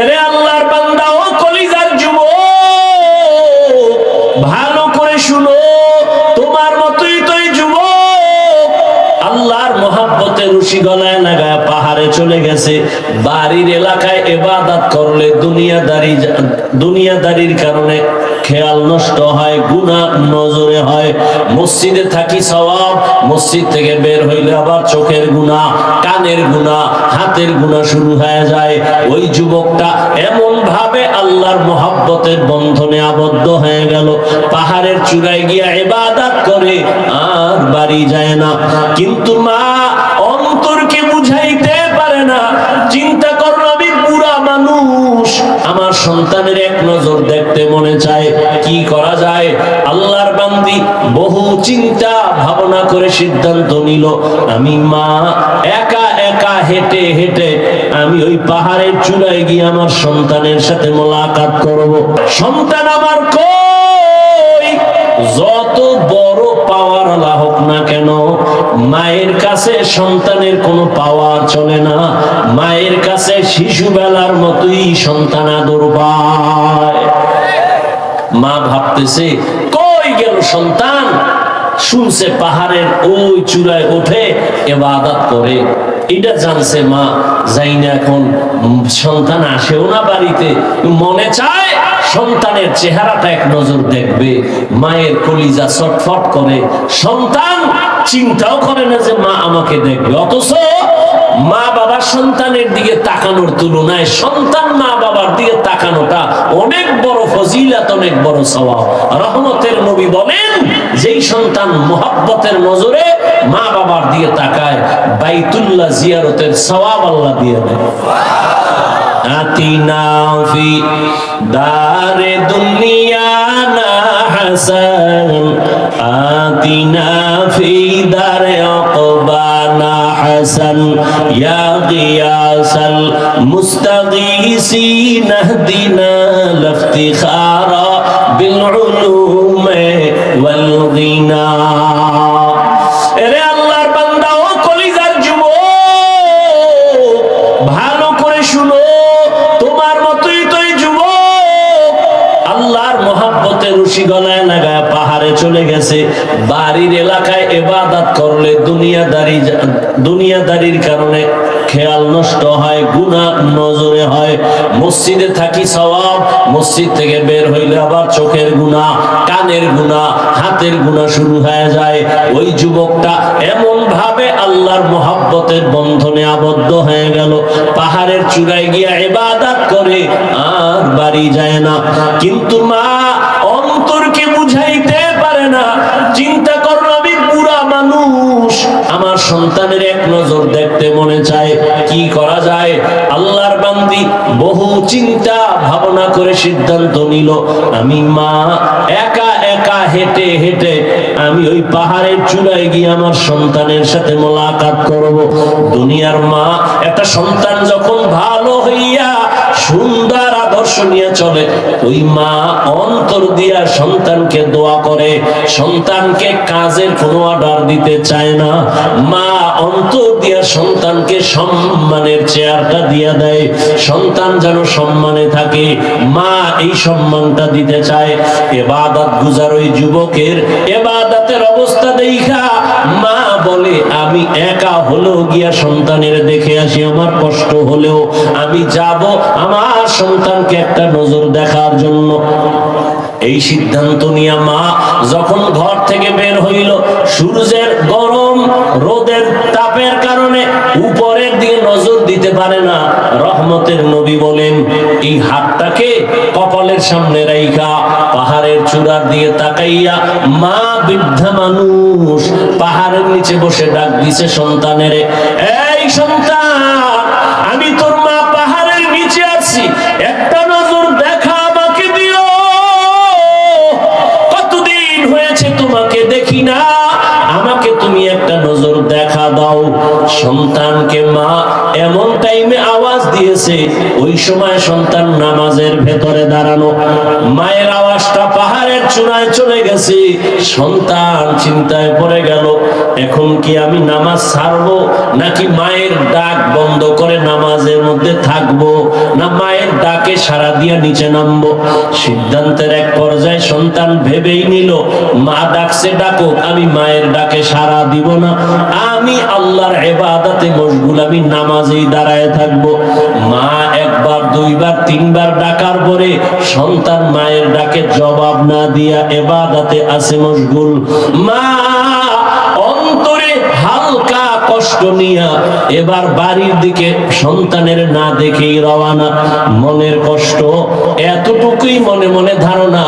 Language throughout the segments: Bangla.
এরে আল্লাহর বান্দা, ও কলিজার যুব ভালো করে শুনো, তোমার মতোই তোই যুব আল্লাহর মহাব্বতে রুশি গলায় লাগায় পাহাড়ে চলে গেছে। বাড়ির এলাকায় এবাদাত করলে দুনিয়াদারি, দুনিয়াদারির কারণে খেয়াল নষ্ট হয় গুণা নজরে হয়। মসজিদে থাকি সওয়াব, মসজিদ থেকে বের হইলে আবার চোখের গুণা কানের গুণা হাতের গুণা শুরু হয়ে যায়। ওই যুবকটা এমন ভাবে আল্লাহর মহাব্বতের বন্ধনে আবদ্ধ হয়ে গেল। পাহাড়ের চূড়ায় গিয়া ইবাদত করে, আর বাড়ি যায় না। কিন্তু মা অন্তরকে বুঝাইতে পারে না। চিন্তা করো আমি বুড়া মানুষ, আমার সন্তানের এক নজর দেখতে মনে চায়, কি করা যায়? আল্লাহর বান্দি বহু চিন্তা ভাবনা করে সিদ্ধান্ত নিল, আমি মা, একা একা হেঁটে হেঁটে আমি ওই পাহাড়ের চূড়ায় গিয়ে আমার সন্তানের সাথে মোলাকাত করব। সন্তান আমার কই? যত বড় পাওয়ার হোক না কেন, মায়ের কাছে সন্তানের কোনো পাওয়া চলে না। মায়ের কাছে শিশু বেলার মতোই সন্তান আদর পায়। মা ভাবতেছে, কই গেল সন্তান? শুনছে পাহাড়ের ওই চূড়ায় ওঠে এবাদত করে। এটা জানছে মা যাই না এখন সন্তান আসেও না বাড়িতে। মনে চায় সন্তানের চেহারাটা এক নজর দেখবে, মায়ের কলিজা ছটফট করে। সন্তান চিন্তাও করে না যে মা আমাকে দেখবে, অথচ মা বাবার সন্তানের দিকে তাকানোর তুলনায় সন্তান মা বাবার দিকে তাকানোটা অনেক বড় ফজিলাত, অনেক বড় স্বভাব রহমতের নবী বলেন, যেই সন্তান মোহাব্বতের নজরে মা বাবার দিকে তাকায়, বাইতুল্লাহ জিয়ারতের সওয়াব আল্লাহ দিয়ে দেয়। আতিনা ফি দারে দুনিয়ানা হাসান আতিনা ফি দারে অকবানা হাসান ইয়া গিয়াসাল মুস্তাগীসিন اهدنا لافتخارا بالعلوم والغنى এরে আল্লাহর বান্দা ও কলিজার যুবক ভালো করে শুনো তোমার মতোই তোই যুবক আল্লাহর মহাব্বতে রুশি গলায় লাগায় পাহাড়ে চলে গেছে, বাড়ির এলাকায় এবাদাত করলে দুনিয়াদারি দুনিয়াদারির কারণে খেয়াল নষ্ট হয় গুণা নজরে হয়। মসজিদে থাকি সওয়াব, মসজিদ থেকে বের হইলে আবার চোখের গুণা কানের গুণা হাতের গুণা শুরু হয়ে যায়। ওই যুবকটা এমন ভাবে আল্লাহর মহাব্বতের বন্ধনে আবদ্ধ হয়ে গেল। পাহাড়ের চূড়ায় গিয়া ইবাদত করে, আর বাড়ি যায় না। কিন্তু মা অন্তরকে বুঝাইতে পারে না। চিন্তা করো আমি বুড়া মানুষ। আমার সন্তানের এক নজর দেখতে মনে চায়। কি করা যায়? আল্লাহর বান্দি বহু চিন্তা, ভাবনা করে সিদ্ধান্ত নিল। আমি মা, একা একা হেঁটে হেঁটে আমি ওই পাহাড়ের চূড়ায় গিয়ে আমার সন্তানের সাথে মোলাকাত করব। দুনিয়ার মা, একটা সন্তান যখন ভালো হইয়া সুন্দর আদর্শ নিয়ে চলে, ওই মা অন্তর দিয়া সন্তানকে দোয়া করে। সন্তানকে কাজের কোনো অর্ডার দিতে চায় না। মা অন্তর দিয়া সন্তানকে সম্মানের চেয়ারটা দিয়া দেয়। সন্তান যেন সম্মানে থাকে, মা এই সম্মানটা দিতে চায়। এবাদত গুজার ওই যুবকের এবাদতের অবস্থা দেখা। মা বলে, আমি একা হলো গিয়া সন্তানের দেখে আসি, আমার কষ্ট হলেও আমি যাব আমার সন্তানকে একটা নজর দেখার জন্য। এই সিদ্ধান্ত নিয়ে মা যখন ঘর থেকে বের হইল, সূর্যের গরম, রোদের তাপের কারণে নজর দিতে পারে না। রহমতের নবী বলেন, এই হাতটাকে কপালের সামনে রাইখা, পাহাড়ের চূড়ার দিয়ে তাকাইয়া মা বৃদ্ধা মানুষ পাহাড়ের নিচে বসে ডাক দিছে সন্তানের সময় সন্তান নামাজের ভেতরে দাঁড়ানো। মায়ের চূড়ায় চলে গেছে, সন্তান চিন্তায় পড়ে গেল। এখন কি আমি নামাজ ছাড়বো, নাকি মায়ের ডাক বন্ধ করে নামাজের মধ্যে থাকব, না মায়ের ডাকে সারা দিয়া নিচে নামবো? সিদ্ধান্তের এক পর্যায়ে সন্তান ভেবেই নিল, মা ডাকছে, ডাকুক, আমি মায়ের ডাকে সারা দিব না। আমি আল্লাহর এবাদাতে মশগুল, আমি নামাজেই দাঁড়ায় থাকব। মা একবার, দুইবার, তিনবার ডাকার পরে সন্তান মায়ের ডাকে জবাব না দিয়া এবাদাতে আছে মশগুল মা, অন্তরে হালকা কষ্ট নিয়া এবার বাড়ির দিকে সন্তানের না দেখেই রওয়ানা মনের কষ্ট, এতটুকুই মনে মনে ধারণা,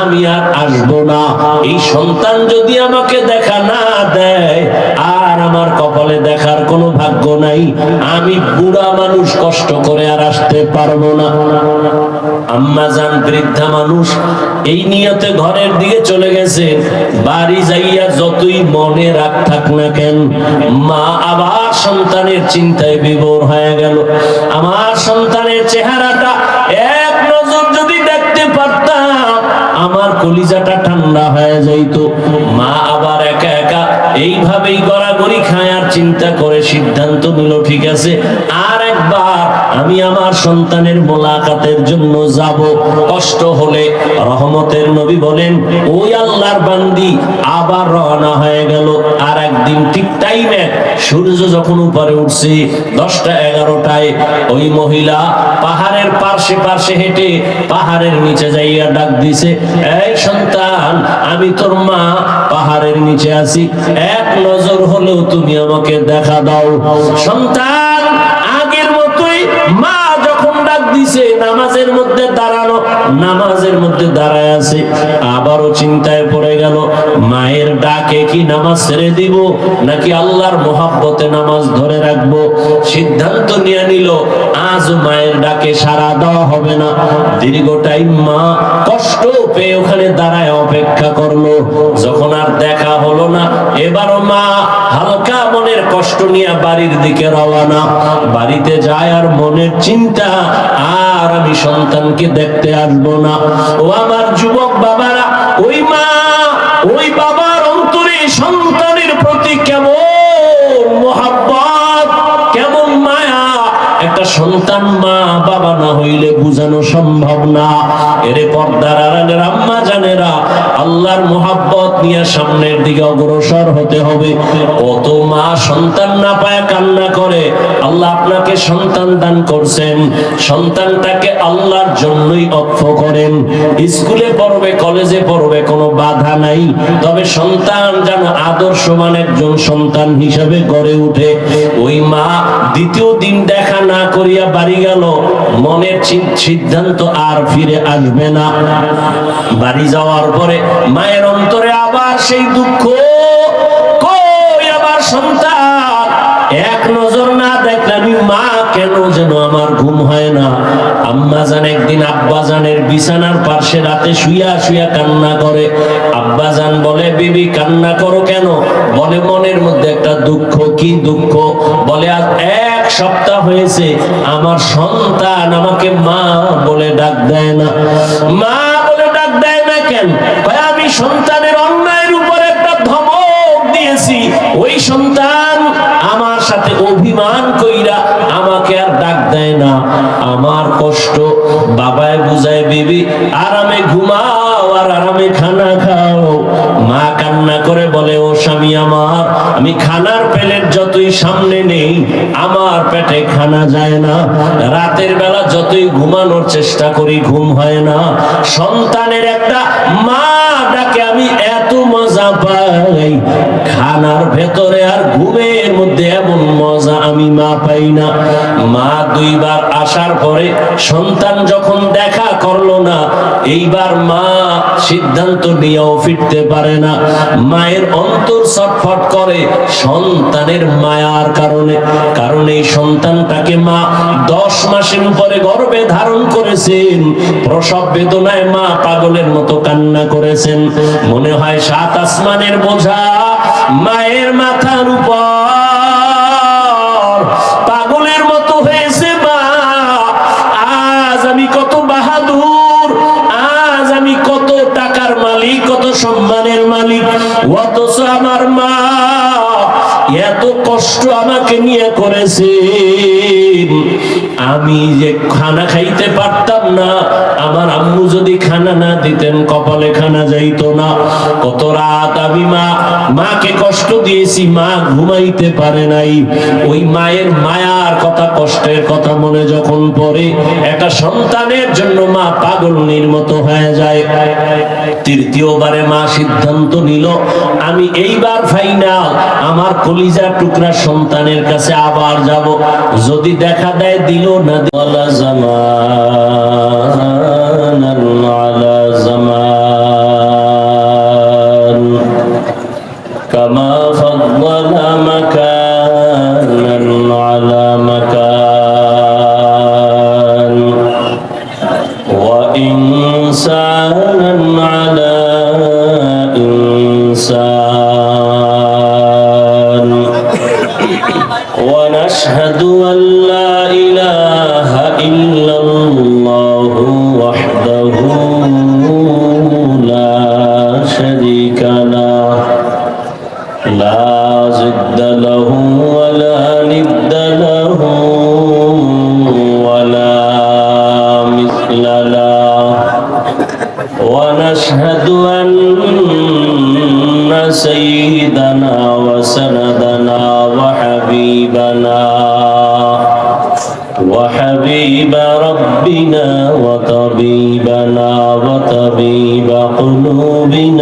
আমি আর আসব না। এই সন্তান যদি আমাকে দেখা না দেয়, আর আমার কপালে দেখার কোনো ভাগ্য নাই। আমি বুড়া মানুষ কষ্ট করে আর আসতে পারব না। আম্মা যান বৃদ্ধা মানুষ এই নিয়তে ঘরের দিকে চলে গেছে। বাড়ি যাইয়া যতই মনে রাখ থাক না কেন, মা আবার সন্তানের চিন্তায় বিভোর হয়ে গেল। আমার সন্তানের চেহারাটা এক নজর যদি দেখতে পারতাম, আমার কলিজাটা ঠান্ডা হয়ে যাইতো। মা আবার একা একা এইভাবেই গড়াগড়ি খায় আর চিন্তা করে সিদ্ধান্ত নিল, ঠিক আছে, আর একবার আমি আমার সন্তানের মোলাকাতের জন্য যাব। কষ্ট হলে রহমতের নবী বলেন, ওই আল্লাহর বান্দি আবার রওনা হয়ে গেল। আর একদিন ঠিক টাইমে সূর্য যখন উপরে উঠছে, দশটা এগারোটায় ওই মহিলা পাহাড়ের পার্শ্বে পার্শ্বে হেঁটে পাহাড়ের নিচে যাইয়া ডাক দিছে, এই সন্তান, আমি তোর মা পাহাড়ের নিচে আছি। এক নজর হলেও তুমি আমাকে দেখা দাও। সন্তান নামাজের মধ্যে দাঁড়ায় আছে, আবারও চিন্তায় পড়ে গেল, মায়ের ডাকে কি নামাজ ছেড়ে দিব, নাকি আল্লাহর মোহাব্বতে নামাজ ধরে রাখব? সিদ্ধান্ত নিয়ে নিল, আজ মায়ের ডাকে সারা দেওয়া হবে না। দীর্ঘ টাইম মা কষ্ট পেয়ে ওখানে দাঁড়ায় অপেক্ষা করল, যখন আর দেখা হলো না, এবারও মা হালকা মনের কষ্ট নিয়ে বাড়ির দিকে রওয়ানা বাড়িতে যায় আর মনের চিন্তা, আর আমি সন্তানকে দেখতে আসব না। ও আমার যুবক বাবারা ওই মা ওই বাবার অন্তরে সন্তানের প্রতি সন্তান মা, বাবা না হইলে বুঝানো সম্ভব না। এরে পর্দার আড়ালের আম্মা জানেরা, আল্লাহর মোহাব্বত নিয়ে সামনের দিকে অগ্রসর হতে হবে। কত মা সন্তান না পায় কান্না করে। আল্লাহ আপনাকে সন্তান দান করছেন। সন্তানটাকে আল্লাহর জন্যই অক্ষ করেন। স্কুলে পড়বে, কলেজে পড়বে, কোনো বাধা নাই। তবে সন্তান যেন আদর্শ আদর্শমান একজন সন্তান হিসেবে গড়ে উঠে ওই মা দ্বিতীয় দিন দেখা না করিয়া বাড়ি গেল, মনের সিদ্ধান্ত আর ফিরে আসবে না। বাড়ি যাওয়ার পরে মায়ের অন্তরে আবার সেই দুঃখ এক বিছানার পাশে রাতে শুইয়া কান্না করে। আব্বা জান বলে কেন? বলে, মনের মধ্যে একটা দুঃখ, কি দুঃখ? বলে, আজ এক সপ্তাহ হয়েছে, আমার সন্তান আমাকে মা বলে ডাক দেয় না। মা বলে ডাক দেয় না কেন? আমি একটা দিয়েছি ওই সন্তান আমার সাথে অভিমান কইরা আমাকে আর ডাক দেয় না। আমার কষ্ট, বাবায় বুঝায়, বিবি, আরামে ঘুমাও আর আরামে খানা খাও। মা কান্না করে বলে, ও স্বামী আমার, আমি খানার প্লেট যতই সামনে নেই, আমার পেটে খানা যায় না। রাতের বেলা যতই ঘুমানোর চেষ্টা করি, ঘুম হয় না। সন্তানের একটা মা ডাকে, আমি এত মজা পাই। খানার ভেতরে আর ঘুমের মধ্যে এমন মজা আমি মা পাই না। মা দুইবার আসার পরে সন্তান যখন দেখা করল না, এইবার মা সিদ্ধান্ত নিয়েও ফিরতে পারে না। মায়ের অন্তর ছটফট করে সন্তানের মায়ার কারণে। কারণ এই সন্তানটাকে মা দশ মাসের উপরে গর্বে ধারণ করেছেন। প্রসব বেদনায় মা পাগলের মতো কান্না করেছেন। মনে হয় সাত আসমানের বোঝা, মায়ের মাথার উপর। পাগলের মতো হয়েছে মা, আজ আমি কত বাহাদুর, আজ আমি কত টাকার মালিক, কত সম্মানের মালিক, অথচ আমার মা এত কষ্ট আমাকে নিয়ে করেছে। আমি যে খানা খাইতে পারতাম না আমার আম্মু যদি খানা না দিতেন, কপালে খানা যাইতো না। কত রাত আমি মা, মাকে কষ্ট দিয়েছি, মা ঘুমাইতে পারে নাই। ওই মায়ের মায়ার কথা, কষ্টের কথা মনে যখন পড়ে, একটা সন্তানের জন্য মা পাগল নির্মত হয়ে যায়। তৃতীয়বারে মা সিদ্ধান্ত নিল, আমি এইবার ফাইনাল আমার কলিজার টুকরা সন্তানের কাছে আবার যাব। যদি দেখা দেয়, দিল না, দিলা জামান على وحبيب ربنا وطبيبنا وطبيب قلوبنا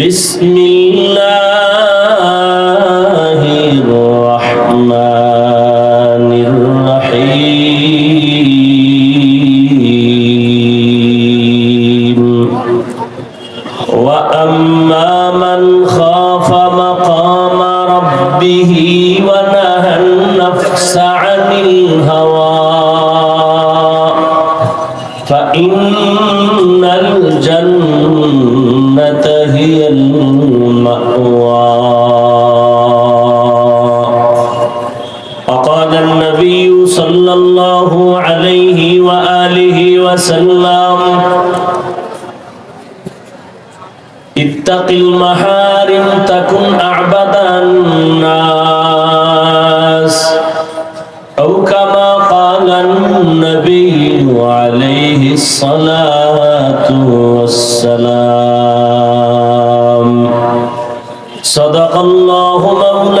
بسم الله النبي صلى الله عليه وآله وسلم. اتق المحارم تكن أعبد الناس. أو كما قال النبي عليه الصلاة والسلام. صدق الله مولانا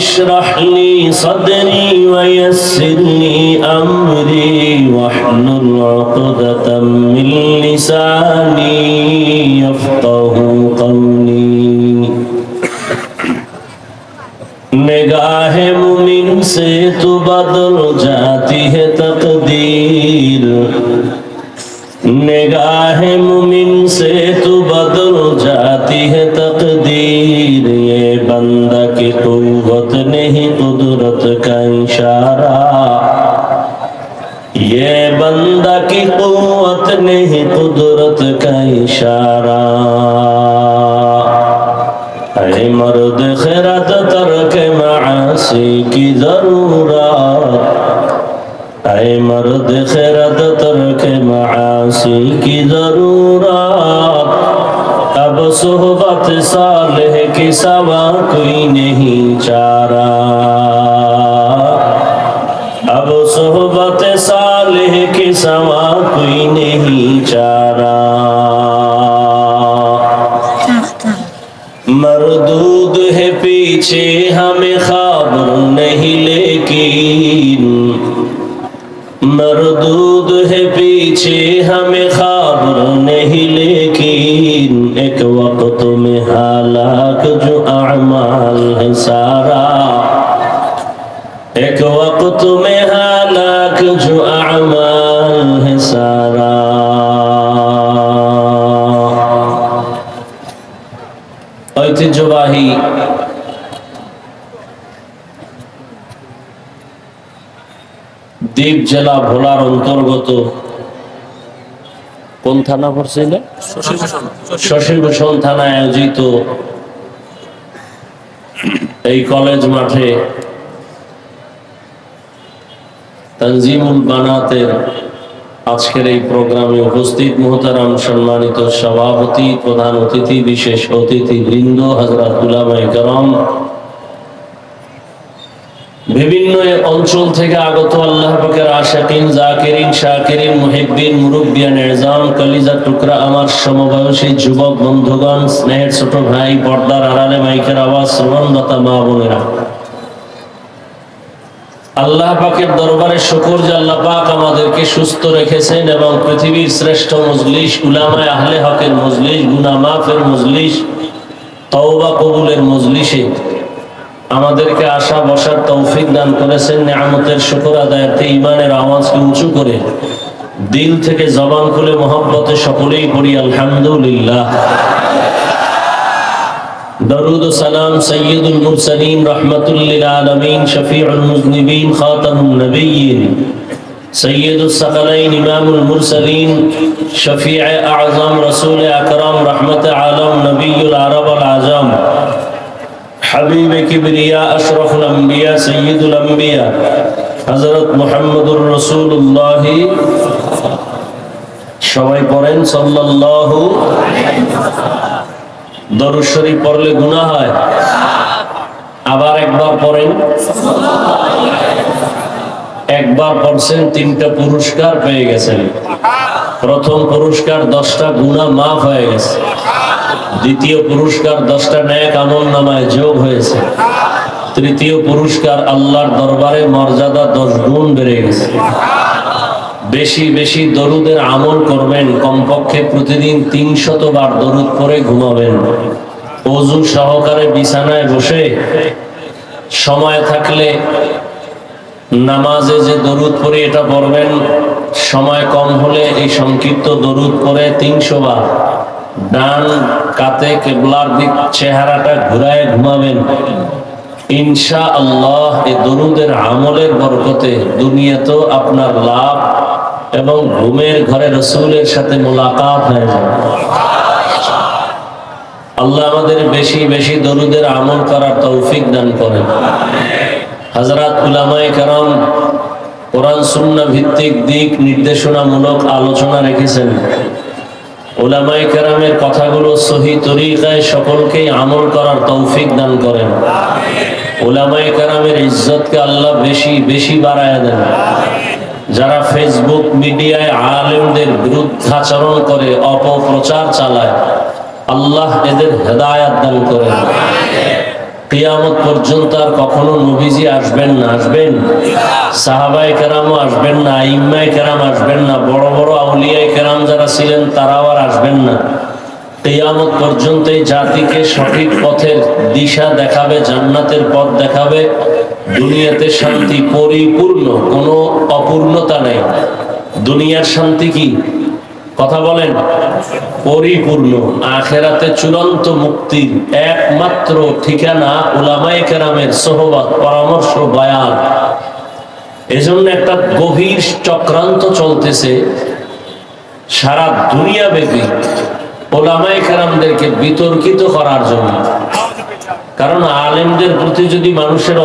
اشرح لي صدري ويسر لي أمري واحلل عقدة من لساني يفقه قولي. نگاہ مومن سے تو بدل جاتا कुदरत का इशारा ऐ मर्द खैरत तरक मासी की जरूरत ऐ मर्द खैरत तरक मासी की जरूरत अब सोहबत सालह की सवा कोई नहीं चारा अब सोहबत सालह सवा कोई नहीं चारा। मरदूद है पीछे हमें खबर नहीं, लेकिन मरदूद है पीछे हमें खबर नहीं, लेकिन एक वक्त में हालाक जो अमाल है सारा। एक वक्त में हालाक जो ঐতিহ্যবাহী দ্বীপ জেলা ভোলার অন্তর্গত কোন থানা পড়ছিল? শশীভূষণ থানায় আয়োজিত এই কলেজ মাঠে তনজিমুল বানাতের আজকের এই প্রোগ্রামে উপস্থিত মোহতারাম সম্মানিত সভাপতি, প্রধান অতিথি, বিশেষ অতিথি বৃন্দ হজরত উলামাই করম, বিভিন্ন অঞ্চল থেকে আগত আল্লাহ আশাকিন, জাকিরিন, শাকিরিন, মুহিব্বিন, মুরব্বিয়ান, এজাম, কলিজা টুকরা, আমার সমবয়সী যুবক বন্ধুগণ, স্নেহের ছোট ভাই, পর্দার আড়ালে মাইকের আওয়াজ, শ্রবণদাতা মা বোনেরা। আল্লাহ পাকের দরবারে শুকর যে আল্লাহ পাক আমাদেরকে সুস্থ রেখেছেন এবং পৃথিবীর শ্রেষ্ঠ মজলিস উলামায় আহলে হকের মজলিস গুনা মাফের মজলিস, তওবা কবুলের মজলিসে আমাদেরকে আশা বসার তৌফিক দান করেছেন। নিয়ামতের শুকর আদায়ার্থে ইমানের আওয়াজকে উঁচু করে দিল থেকে জবান খুলে মোহাব্বতে সকলেই পড়ি, আলহামদুলিল্লাহ। درود و سلام سید المرسلین رحمت للعالمین شفیع المذنبین خاتم النبیین سید الثقلین امام المرسلین شفیع اعظم رسول اکرم رحمت عالم نبی العرب العظم حبیب کبریا اشرف الانبیاء سید الانبیاء حضرت محمد الرسول اللہ সবাই পড়েন সাল্লাল্লাহু দরুদ শরীফ পড়লে গুনাহ হয়। আবার একবার পড়েন। একবার পড়ছেন, তিনটা পুরস্কার পেয়ে গেছেন। প্রথম পুরস্কার দশটা গুণা মাফ হয়ে গেছে। দ্বিতীয় পুরস্কার দশটা ন্যাক আমল নামায় যোগ হয়েছে। তৃতীয় পুরস্কার আল্লাহর দরবারে মর্যাদা দশ গুণ বেড়ে গেছে। বেশি বেশি দরুদের আমল করবেন। কমপক্ষে প্রতিদিন তিনশত বার দরুদ পরে ঘুমাবেন। অজু সহকারে বিছানায় বসে সময় থাকলে নামাজে যে দরুদ পড়ে এটা পড়বেন। সময় কম হলে এই সংক্ষিপ্ত দরুদ পরে তিনশো বার। ডান কাতে কেবলার দিক চেহারাটা ঘুরায় ঘুমাবেন। ইনশা আল্লাহ এই দরুদের আমলের বরকতে দুনিয়াতেও আপনার লাভ এবং ঘুমের ঘরে রসুলের সাথে মোলাকাত হয়ে যাবে আল্লাহ আমাদের বেশি বেশি দরুদের আমল করার তৌফিক দান করেন। হাজরাত উলামায়ে কারাম কোরআন সুন্নাহ ভিত্তিক দিক নির্দেশনামূলক আলোচনা রেখেছেন। ওলামাই কেরামের কথাগুলো সহি তরিকায় সকলকেই আমল করার তৌফিক দান করেন। ওলামাই কেরামের ইজ্জতকে আল্লাহ বেশি বেশি বাড়ায় দেন। যারা ফেসবুক মিডিয়ায় আলেমদের বিরুদ্ধাচরণ করে, অপপ্রচার চালায়, আল্লাহ এদের হেদায়াত দান করেন কিয়ামত পর্যন্ত আর কখনো নবীজি আসবেন না, আসবেন? সাহাবাই কেরামও আসবেন না ইম্মাই কেরাম আসবেন না, বড় বড় আউলিয়াই কেরাম যারা ছিলেন তারাও আর আসবেন না। কিয়ামত পর্যন্ত এই জাতিকে সঠিক পথের দিশা দেখাবে, জান্নাতের পথ দেখাবে। দুনিয়াতে শান্তি পরিপূর্ণ, কোনো অপূর্ণতা নেই। দুনিয়ার শান্তি কি? কথা বলেন, পরিপূর্ণ। আখেরাতে চূড়ান্ত মুক্তির একমাত্র ঠিকানা উলামায়ে কেরামের সোহবত, পরামর্শ, বয়ান। এজন্য একটা গভীর চক্রান্ত চলতেছে সারা দুনিয়া ব্যাপী। ওলামায়ে কেরামদেরকে বিতর্কিত করার জন্য। কারণ আলেমদের প্রতি যদি মানুষের